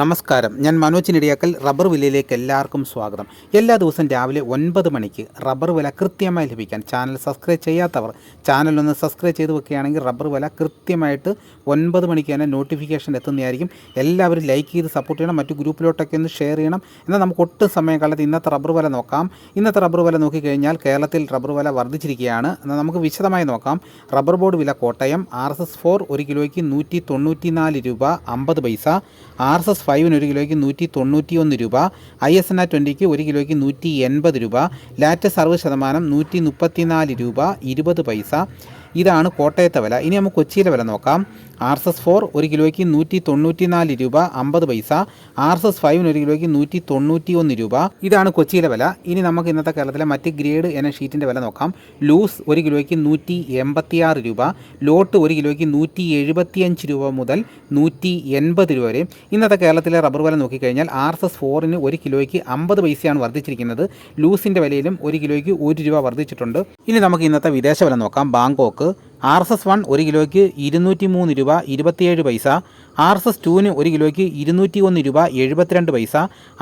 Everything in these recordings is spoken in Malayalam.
നമസ്കാരം. ഞാൻ മനോജ് നെടിയാക്കൽ റബ്ബർ വിലയിലേക്ക് എല്ലാവർക്കും സ്വാഗതം. എല്ലാ ദിവസവും രാവിലെ ഒൻപത് മണിക്ക് റബ്ബർ വില കൃത്യമായി ലഭിക്കാൻ ചാനൽ സബ്സ്ക്രൈബ് ചെയ്യാത്തവർ ചാനൽ ഒന്ന് സബ്സ്ക്രൈബ് ചെയ്ത് വെക്കുകയാണെങ്കിൽ റബ്ബർ വില കൃത്യമായിട്ട് ഒൻപത് മണിക്ക് തന്നെ നോട്ടിഫിക്കേഷൻ എത്തുന്നതായിരിക്കും. എല്ലാവരും ലൈക്ക് ചെയ്ത് സപ്പോർട്ട് ചെയ്യണം. മറ്റു ഗ്രൂപ്പിലോട്ടൊക്കെ ഒന്ന് ഷെയർ ചെയ്യണം. എന്നാൽ നമുക്ക് ഒട്ടും സമയം കാലത്ത് ഇന്നത്തെ റബ്ബർ വില നോക്കാം. ഇന്നത്തെ റബ്ബർ വില നോക്കിക്കഴിഞ്ഞാൽ കേരളത്തിൽ റബ്ബർ വില വർദ്ധിച്ചിരിക്കുകയാണ്. എന്നാൽ നമുക്ക് വിശദമായി നോക്കാം. റബ്ബർ ബോർഡ് വില Kottayam R S S four ഒരു കിലോയ്ക്ക് നൂറ്റി തൊണ്ണൂറ്റി നാല് രൂപ അമ്പത് പൈസ. ആർ എസ് എസ് ഫൈവിന് ഒരു കിലോയ്ക്ക് നൂറ്റി തൊണ്ണൂറ്റി ഒന്ന് രൂപ ഐ എസ് എൻ ആർ ട്വന്റിക്ക് ഒരു കിലോയ്ക്ക് നൂറ്റി എൺപത് രൂപ ലാറ്റസ് സർവ് ശതമാനം നൂറ്റി മുപ്പത്തി നാല് രൂപ ഇരുപത് പൈസ. ഇതാണ് കോട്ടയത്തെ വില. ഇനി നമുക്ക് കൊച്ചിയിലെ വില നോക്കാം. ആർ എസ് എസ് ഫോർ ഒരു കിലോയ്ക്ക് നൂറ്റി തൊണ്ണൂറ്റി നാല് രൂപ അമ്പത് പൈസ. ആർ എസ് എസ് ഫൈവിന് ഒരു കിലോയ്ക്ക് നൂറ്റി തൊണ്ണൂറ്റി ഒന്ന് രൂപ. ഇതാണ് കൊച്ചിയിലെ വില. ഇനി നമുക്ക് ഇന്നത്തെ കേരളത്തിലെ മറ്റ് ഗ്രേഡ് എന്ന ഷീറ്റിന്റെ വില നോക്കാം. ലൂസ് ഒരു കിലോയ്ക്ക് നൂറ്റി എൺപത്തിയാറ് രൂപ. ലോട്ട് ഒരു കിലോയ്ക്ക് നൂറ്റി എഴുപത്തിയഞ്ച് രൂപ മുതൽ നൂറ്റി എൺപത് രൂപ വരെ. ഇന്നത്തെ കേരളത്തിലെ റബ്ബർ വില നോക്കിക്കഴിഞ്ഞാൽ ആർ എസ് എസ് ഫോറിന് ഒരു കിലോയ്ക്ക് അമ്പത് പൈസയാണ് വർദ്ധിച്ചിരിക്കുന്നത്. ലൂസിന്റെ വിലയിലും ഒരു കിലോയ്ക്ക് ഒരു രൂപ വർദ്ധിച്ചിട്ടുണ്ട്. ഇനി നമുക്ക് ഇന്നത്തെ വിദേശ വില നോക്കാം. Bangkok R S S one ഒരു കിലോയ്ക്ക് ഇരുന്നൂറ്റി മൂന്ന് രൂപ ഇരുപത്തിയേഴ് പൈസ ആർ എസ് എസ് ടുവിന് ഒരു കിലോയ്ക്ക് ഇരുന്നൂറ്റി ഒന്ന് രൂപ എഴുപത്തിരണ്ട് പൈസ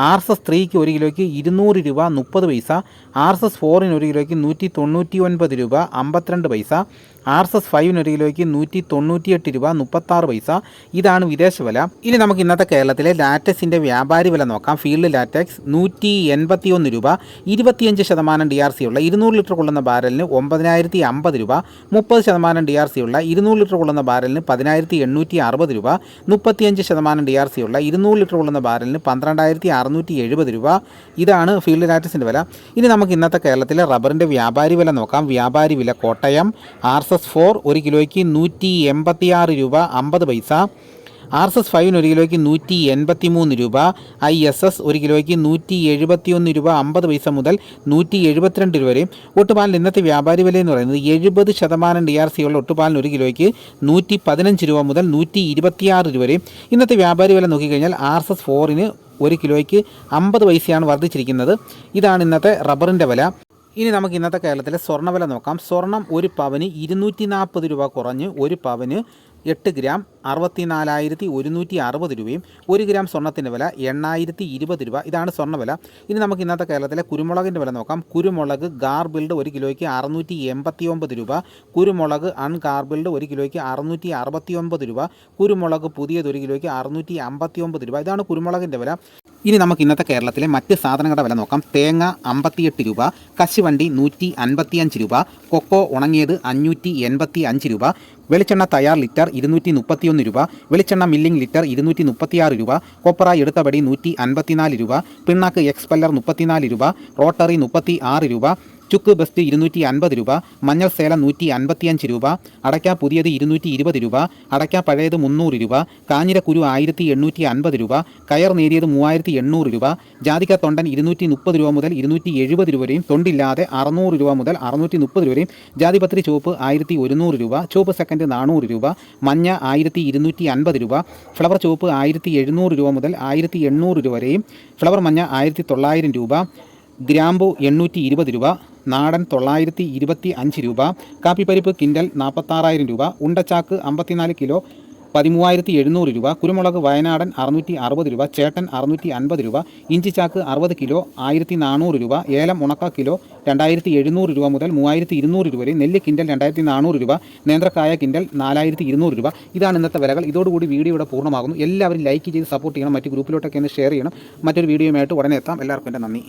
ആർ എസ് എസ് ത്രീക്ക് ഒരു കിലോയ്ക്ക് ഇരുന്നൂറ് രൂപ മുപ്പത് പൈസ ആർ എസ് എസ് ഫോറിന് ഒരു കിലോയ്ക്ക് നൂറ്റി തൊണ്ണൂറ്റി ഒൻപത് രൂപ അമ്പത്തിരണ്ട് പൈസ ആർ എസ് എസ് ഫൈവിന് ഒരു കിലോയ്ക്ക് നൂറ്റി തൊണ്ണൂറ്റിയെട്ട് രൂപ മുപ്പത്താറ് പൈസ. ഇതാണ് വിദേശ വില. ഇനി നമുക്ക് ഇന്നത്തെ കേരളത്തിലെ ലാറ്റക്സിന്റെ വ്യാപാരി വില നോക്കാം. ഫീൽഡ് ലാറ്റക്സ് നൂറ്റി എൺപത്തി ഒന്ന് രൂപ ഇരുപത്തിയഞ്ച് ശതമാനം ഡി ആർ സി ഉള്ള ഇരുന്നൂറ് ലിറ്റർ കൊള്ളുന്ന ബാരലിന് ഒമ്പതിനായിരത്തി അമ്പത് രൂപ മുപ്പത് ശതമാനം ഡി ആർ സി ഉള്ള ഇരുന്നൂറ് ലിറ്റർ കൊള്ളുന്ന ബാരലിന് പതിനായിരത്തി എണ്ണൂറ്റി അറുപത് രൂപ മുപ്പത്തിയഞ്ച് ശതമാനം ഡി ആർ സി ഉള്ള ഇരുന്നൂറ് ലിറ്റർ ഉള്ളുന്ന ബാരലിന് പന്ത്രണ്ടായിരത്തി അറുന്നൂറ്റി എഴുപത് രൂപ. ഇതാണ് ഫീൽഡ് ലാറ്റസിന്റെ വില. ഇനി നമുക്ക് ഇന്നത്തെ കേരളത്തിലെ റബ്ബറിന്റെ വ്യാപാരി വില നോക്കാം. വ്യാപാരി വില Kottayam. R S S four ഒരു കിലോയ്ക്ക് നൂറ്റി എൺപത്തിയാറ് രൂപ അമ്പത് പൈസ. ആർ എസ് എസ് ഫൈവിന് ഒരു കിലോയ്ക്ക് നൂറ്റി എൺപത്തി മൂന്ന് രൂപ ഐ എസ് എസ് ഒരു കിലോയ്ക്ക് നൂറ്റി എഴുപത്തി ഒന്ന് രൂപ അമ്പത് പൈസ മുതൽ നൂറ്റി എഴുപത്തിരണ്ട് രൂപ വരെയും. ഒട്ടുപാലിന് ഇന്നത്തെ വ്യാപാരി വില എന്ന് പറയുന്നത് എഴുപത് ശതമാനം ഡി ആർ സി ഉള്ള ഒട്ടുപാലിന് ഒരു കിലോയ്ക്ക് നൂറ്റി പതിനഞ്ച് രൂപ മുതൽ നൂറ്റി ഇരുപത്തിയാറ് രൂപ വരെയും. ഇന്നത്തെ വ്യാപാരി വില നോക്കിക്കഴിഞ്ഞാൽ ആർ എസ് എസ് ഫോറിന് ഒരു കിലോയ്ക്ക് അമ്പത് പൈസയാണ് വർദ്ധിച്ചിരിക്കുന്നത്. ഇതാണ് ഇന്നത്തെ റബ്ബറിന്റെ വില. ഇനി നമുക്ക് ഇന്നത്തെ കേരളത്തിലെ സ്വർണവില നോക്കാം. സ്വർണം ഒരു പവന് ഇരുന്നൂറ്റി നാൽപ്പത് രൂപ കുറഞ്ഞ് ഒരു പവന് എട്ട് ഗ്രാം അറുപത്തി നാലായിരത്തി ഒരുന്നൂറ്റി അറുപത് രൂപയും ഒരു ഗ്രാം സ്വർണത്തിന്റെ വില എണ്ണായിരത്തി ഇരുപത് രൂപ. ഇതാണ് സ്വർണവില ഇനി നമുക്ക് ഇന്നത്തെ കേരളത്തിലെ കുരുമുളകിന്റെ വില നോക്കാം. കുരുമുളക് ഗാർബിൾഡ് ഒരു കിലോയ്ക്ക് അറുന്നൂറ്റി എൺപത്തി ഒമ്പത് രൂപ. കുരുമുളക് അൺഗാർബിൾഡ് ഒരു കിലോയ്ക്ക് അറുന്നൂറ്റി അറുപത്തി ഒമ്പത് രൂപ. കുരുമുളക് പുതിയത് ഒരു കിലോയ്ക്ക് അറുന്നൂറ്റി അമ്പത്തി ഒമ്പത് രൂപ. ഇതാണ് കുരുമുളകിന്റെ വില. ഇനി നമുക്ക് ഇന്നത്തെ കേരളത്തിലെ മറ്റ് സാധനങ്ങളുടെ വില നോക്കാം. തേങ്ങ അമ്പത്തിയെട്ട് രൂപ കശുവണ്ടി നൂറ്റി അൻപത്തിയഞ്ച് രൂപ കൊക്കോ ഉണങ്ങിയത് അഞ്ഞൂറ്റി എൺപത്തി അഞ്ച് രൂപ വെളിച്ചെണ്ണ തയ്യാർ ലിറ്റർ ഇരുന്നൂറ്റി മുപ്പത്തിയൊന്ന് രൂപ വെളിച്ചെണ്ണ മില്ലിംഗ് ലിറ്റർ ഇരുന്നൂറ്റി മുപ്പത്തിയാറ് രൂപ കൊപ്പറ എടുത്തപടി നൂറ്റി അൻപത്തിനാല് രൂപ പിണ്ണാക്ക് എക്സ്പെല്ലർ മുപ്പത്തിനാല് രൂപ റോട്ടറി മുപ്പത്തി ആറ് രൂപ ചുക്ക് ബസ്തി ഇരുന്നൂറ്റി അൻപത് രൂപ മഞ്ഞൾ സേല നൂറ്റി അൻപത്തിയഞ്ച് രൂപ അടയ്ക്ക പുതിയത് ഇരുന്നൂറ്റി ഇരുപത് രൂപ അടയ്ക്ക പഴയത് മുന്നൂറ് രൂപ കാഞ്ഞിരക്കുരു ആയിരത്തി എണ്ണൂറ്റി അൻപത് രൂപ കയർ നേരിയത് മൂവായിരത്തി എണ്ണൂറ് രൂപ ജാതിക തൊണ്ടൻ ഇരുന്നൂറ്റി മുപ്പത് രൂപ മുതൽ ഇരുന്നൂറ്റി എഴുപത് രൂപ വരെയും തൊണ്ടില്ലാതെ അറുന്നൂറ് രൂപ മുതൽ അറുന്നൂറ്റി മുപ്പത് രൂപ വരെയും ജാതിപത്രി ചുവപ്പ് ആയിരത്തി ഒരുന്നൂറ് രൂപ ചുവപ്പ് സെക്കൻഡ് നാനൂറ് രൂപ മഞ്ഞ ആയിരത്തി ഇരുന്നൂറ്റി അൻപത് രൂപ ഫ്ലവർ ചുവപ്പ് ആയിരത്തി എഴുന്നൂറ് രൂപ മുതൽ ആയിരത്തി എണ്ണൂറ് രൂപ വരെയും ഫ്ലവർ മഞ്ഞ ആയിരത്തി തൊള്ളായിരം രൂപ ഗ്രാമ്പു എണ്ണൂറ്റി ഇരുപത് രൂപ നാടൻ തൊള്ളായിരത്തി ഇരുപത്തി അഞ്ച് രൂപ കാപ്പിപ്പരിപ്പ് കിൻഡൽ നാൽപ്പത്താറായിരം രൂപ ഉണ്ടച്ചാക്ക് അമ്പത്തിനാല് കിലോ പതിമൂവായിരത്തി എഴുന്നൂറ് രൂപ കുരുമുളക് വയനാടൻ അറുന്നൂറ്റി അറുപത് രൂപ ചേട്ടൻ അറുന്നൂറ്റി അൻപത് രൂപ ഇഞ്ചിച്ചാക്ക് അറുപത് കിലോ ആയിരത്തി നാനൂറ് രൂപ ഏലം ഉണക്ക കിലോ രണ്ടായിരത്തി എഴുന്നൂറ് രൂപ മുതൽ മൂവായിരത്തി ഇരുന്നൂറ് രൂപ വരെ നെല്ല് കിൻഡൽ രണ്ടായിരത്തി നാനൂറ് രൂപ നേന്ത്രക്കായ കിൻഡൽ നാലായിരത്തി ഇരുന്നൂറ് രൂപ. ഇതാണ് ഇന്നത്തെ വിലകൾ. ഇതോടുകൂടി വീഡിയോ ഇവിടെ പൂർണമാകുന്നു. എല്ലാവരും ലൈക്ക് ചെയ്ത് സപ്പോർട്ട് ചെയ്യണം. മറ്റ് ഗ്രൂപ്പിലോട്ടൊക്കെ ഒന്ന് ഷെയർ ചെയ്യണം. മറ്റൊരു വീഡിയോയുമായിട്ട് ഉടനെ എത്താം. എല്ലാവർക്കും എന്റെ നന്ദി.